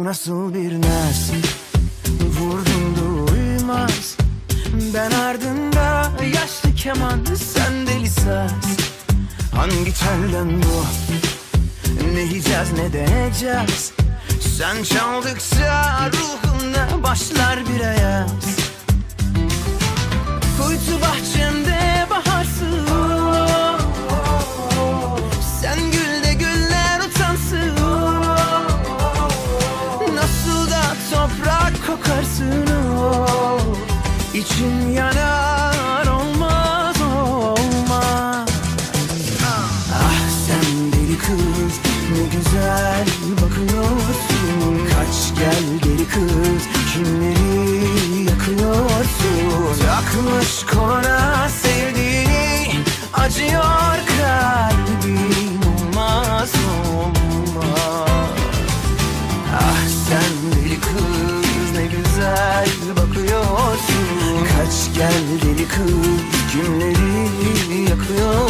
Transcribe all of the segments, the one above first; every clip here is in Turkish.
Bu nasıl bir naz Vurdum duymaz. Ben ardında yaşlı keman Sen deli saz. Hangi telden bu? Ne yiyeceğiz ne de edeceğiz Sen çaldıkça ruhumda başlar bir ayaz kız kimleri yakıyorsun? Takmış koluna sevdiğini acıyor kalbim olmaz olmaz. Ah sen deli kız ne güzel bakıyorsun. Kaç gel deli kız kimleri yakıyorsun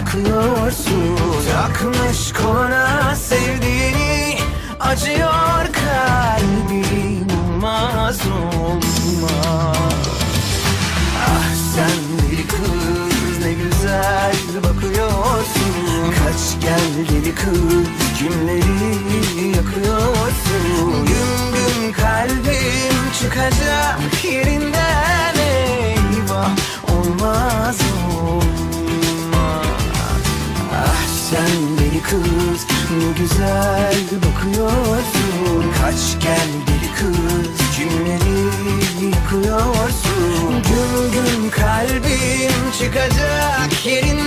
yakıyorsun. Takmış koluna sevdiğini. Acıyor kalbim olmaz olmaz. Ah sen deli kız ne güzel bakıyorsun. Kaç gel deli kız kimleri kız ne güzel bakıyorsun. Kaç gel deli kız kimleri yakıyorsun Gün gün kalbim çıkacak yeri